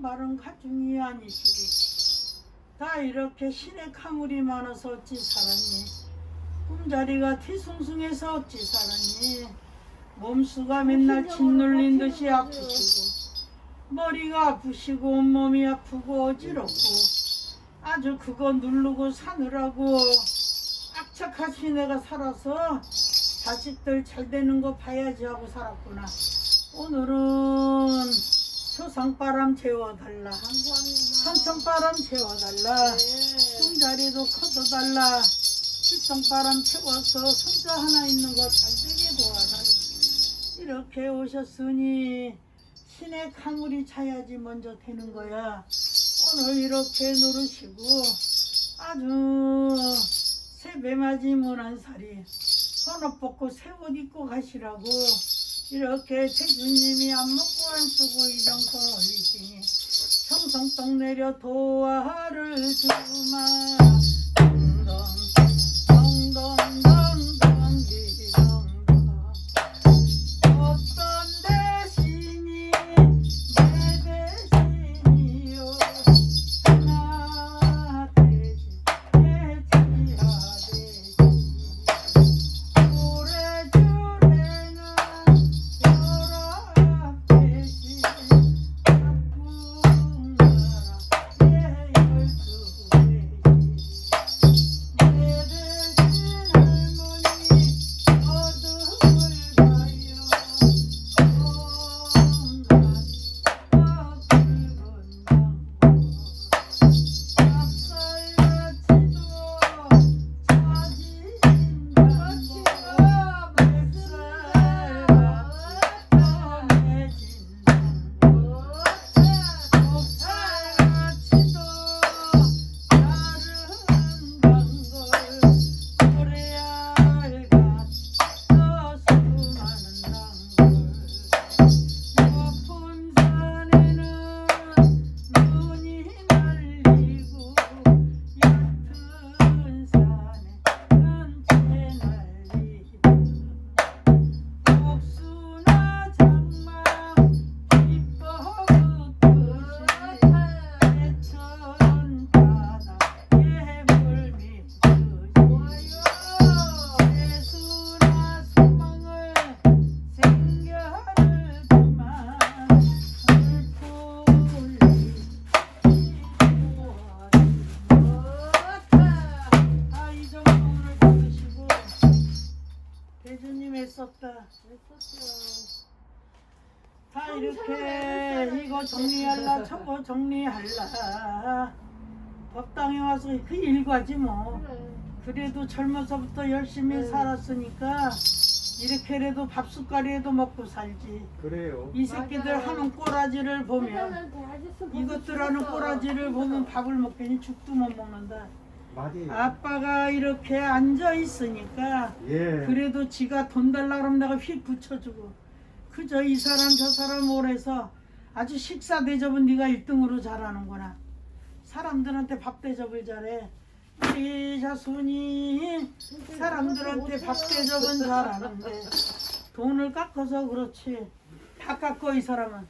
마른 가중이 아니시리. 다 이렇게 신의 가물이 많아서 어찌 살았니? 꿈자리가 뒤숭숭해서 어찌 살았니? 몸수가 맨날 짓눌린 듯이 아프시고 머리가 아프시고 온몸이 아프고 어지럽고 아주 그거 누르고 사느라고 악착같이 내가 살아서 자식들 잘 되는 거 봐야지 하고 살았구나. 오늘은 초상바람 재워달라. 산천바람 재워달라. 꿈자리도 커져달라. 칠성바람 채워서 손자 하나 있는 거 잘 되게 도와달라. 이렇게 오셨으니 신의 강물이 차야지 먼저 되는 거야. 오늘 이렇게 노르시고 아주 새배맞이 문한 살이 헌옷 벗고 새 옷 입고 가시라고 이렇게 태주님이 안 먹고 안 쓰고 이정도 올리시니 청성떡 내려 도화를 주마. 덩덩 덩덩 다다 이렇게 이거 정리할라 저거 정리할라. 법당에 와서 그 일과지 뭐. 그래도 젊어서부터 열심히 살았으니까 이렇게라도 밥 숟가리라도 먹고 살지. 그래요. 이 새끼들 하는 꼬라지를 보면 이것들 하는 꼬라지를 보면 밥을 먹겠니? 죽도 못 먹는다 맞아요. 아빠가 이렇게 앉아 있으니까 예. 그래도 지가 돈 달라 그러면 내가 휙 붙여주고 그저 이 사람 저 사람 오래서 아주 식사 대접은 네가 1등으로 잘하는구나 사람들한테 밥 대접을 잘해 우리 자순이 사람들한테 밥 대접은 잘하는데 돈을 깎아서 그렇지 다 깎어 이 사람은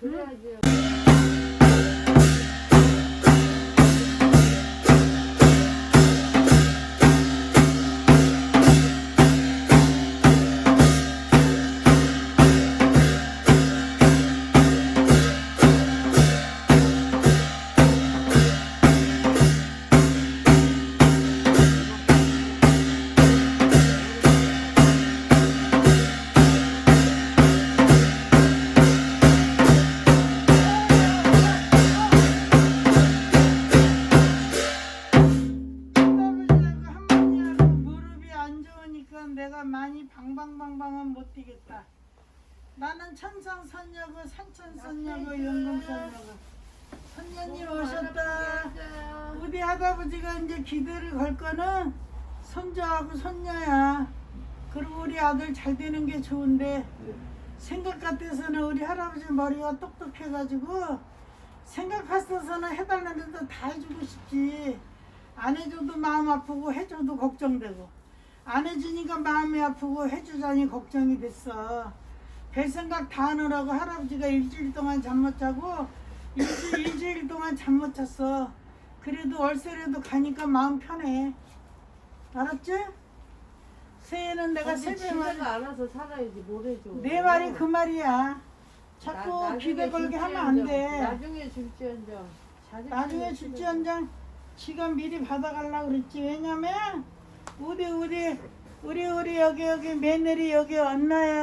그래야지. 방방방방은 못 뛰겠다. 나는 천상선녀고 산천선녀고 영금선녀고 선녀님 오셨다. 우리 할아버지가 이제 기대를 걸 거는 손자하고 손녀야. 그리고 우리 아들 잘 되는 게 좋은데 생각 같아서는 우리 할아버지 머리가 똑똑해가지고 생각 같아서는 해달라는데 다 해주고 싶지. 안 해줘도 마음 아프고 해줘도 걱정되고 안 해주니까 마음이 아프고 해주자니 걱정이 됐어. 별 생각 다 하느라고 할아버지가 일주일 동안 잠 못 자고 일주일 동안 잠 못 잤어. 그래도 월세라도 가니까 마음 편해. 알았지? 새해는 내가 새벽 말, 지가 알아서 살아야지 뭘 해줘. 내 말이 그 말이야. 자꾸 나- 나중에 기대 걸게 하면 안 줄지언정, 돼. 나중에 줄지언정. 자식 나중에 줄지언정 지가 미리 받아가려고 그랬지. 왜냐면 우리 우리 우리 우리 여기 여기 며느리 여기 언나야